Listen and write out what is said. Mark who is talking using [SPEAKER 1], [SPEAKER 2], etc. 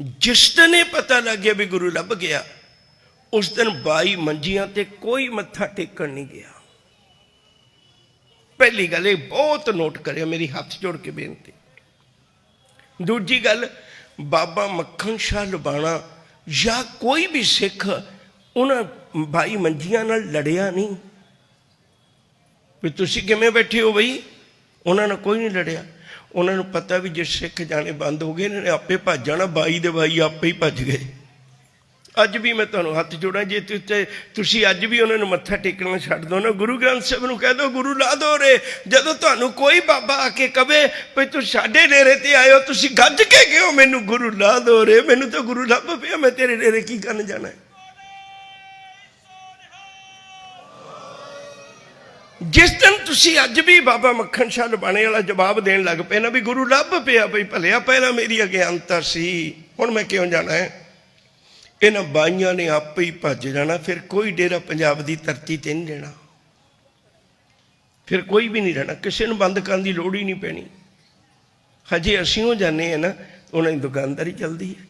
[SPEAKER 1] ਜਿਸ ਦਿਨ ਇਹ ਪਤਾ ਲੱਗ ਗਿਆ ਵੀ ਗੁਰੂ ਲੱਭ ਗਿਆ, ਉਸ ਦਿਨ 22 ਮੰਜੀਆਂ ਤੇ ਕੋਈ ਮੱਥਾ ਟੇਕਣ ਨਹੀਂ ਗਿਆ। ਪਹਿਲੀ ਗੱਲ ਇਹ ਬਹੁਤ ਨੋਟ ਕਰਿਆ ਮੇਰੀ ਹੱਥ ਜੋੜ ਕੇ ਬੇਨਤੀ। ਦੂਜੀ ਗੱਲ, ਬਾਬਾ ਮੱਖਣ ਸ਼ਾਹ ਲੁਬਾਣਾ ਜਾਂ ਕੋਈ ਵੀ ਸਿੱਖ ਉਹਨਾਂ 22 ਮੰਜੀਆਂ ਨਾਲ ਲੜਿਆ ਨਹੀਂ। ਵੀ ਤੁਸੀਂ ਕਿਵੇਂ ਬੈਠੇ ਹੋ ਬਈ? ਉਹਨਾਂ ਨਾਲ ਕੋਈ ਨਹੀਂ ਲੜਿਆ। ਉਹਨਾਂ ਨੂੰ ਪਤਾ ਵੀ ਜੇ ਸਿੱਖ ਜਾਣੇ ਬੰਦ ਹੋ ਗਏ, ਇਹਨਾਂ ਨੇ ਆਪੇ ਭੱਜ ਜਾਣਾ, ਬਾਈ ਦੇ ਬਾਈ ਆਪੇ ਹੀ ਭੱਜ ਗਏ। ਅੱਜ ਵੀ ਮੈਂ ਤੁਹਾਨੂੰ ਹੱਥ ਜੋੜਾਂ, ਜੇ ਤੁਸੀਂ ਅੱਜ ਵੀ ਉਹਨਾਂ ਨੂੰ ਮੱਥਾ ਟੇਕਣਾ ਛੱਡ ਦੋ ਨਾ, ਗੁਰੂ ਗ੍ਰੰਥ ਸਾਹਿਬ ਨੂੰ ਕਹਿ ਦੋ, ਗੁਰੂ ਲਾ ਦੋ ਰੇ, ਜਦੋਂ ਤੁਹਾਨੂੰ ਕੋਈ ਬਾਬਾ ਆ ਕੇ ਕਵੇ ਵੀ ਤੂੰ ਸਾਡੇ ਡੇਰੇ ਤੇ ਆਇਓ, ਤੁਸੀਂ ਗੱਜ ਕੇ ਕਿਉਂ ਮੈਨੂੰ ਗੁਰੂ ਲਾ ਦੋ ਰੇ? ਮੈਨੂੰ ਤਾਂ ਗੁਰੂ ਲੱਭ ਪਿਆ, ਮੈਂ ਤੇਰੇ ਡੇਰੇ ਕੀ ਕਰਨ ਜਾਣਾ ਜਿਸ ਦਿਨ ਤੁਸੀਂ ਅੱਜ ਵੀ ਬਾਬਾ ਮੱਖਣ ਸ਼ਾਹ ਲਬਾਣੇ ਵਾਲਾ ਜਵਾਬ ਦੇਣ ਲੱਗ ਪਏ ਨਾ ਵੀ ਗੁਰੂ ਲੱਭ ਪਿਆ ਭਈ ਭਲਿਆ ਪਹਿਲਾਂ ਮੇਰੀ ਅਗਿਆਨਤਾ ਸੀ। ਹੁਣ ਮੈਂ ਕਿਉਂ ਜਾਣਾ ਹੈ? ਇਹਨਾਂ ਬਾਈਆਂ ਨੇ ਆਪੇ ਹੀ ਭੱਜ ਜਾਣਾ, ਫਿਰ ਕੋਈ ਡੇਰਾ ਪੰਜਾਬ ਦੀ ਧਰਤੀ ਤੇ ਨਹੀਂ ਰਹਿਣਾ। ਫਿਰ ਕੋਈ ਵੀ ਨਹੀਂ ਰਹਿਣਾ, ਕਿਸੇ ਨੂੰ ਬੰਦ ਕਰਨ ਦੀ ਲੋੜ ਹੀ ਨਹੀਂ ਪੈਣੀ। ਹਜੇ ਅਸੀਂ ਉਹ ਜਾਣੇ ਆ ਨਾ, ਉਹਨਾਂ ਦੀ ਦੁਕਾਨਦਾਰੀ ਚੱਲਦੀ ਹੈ।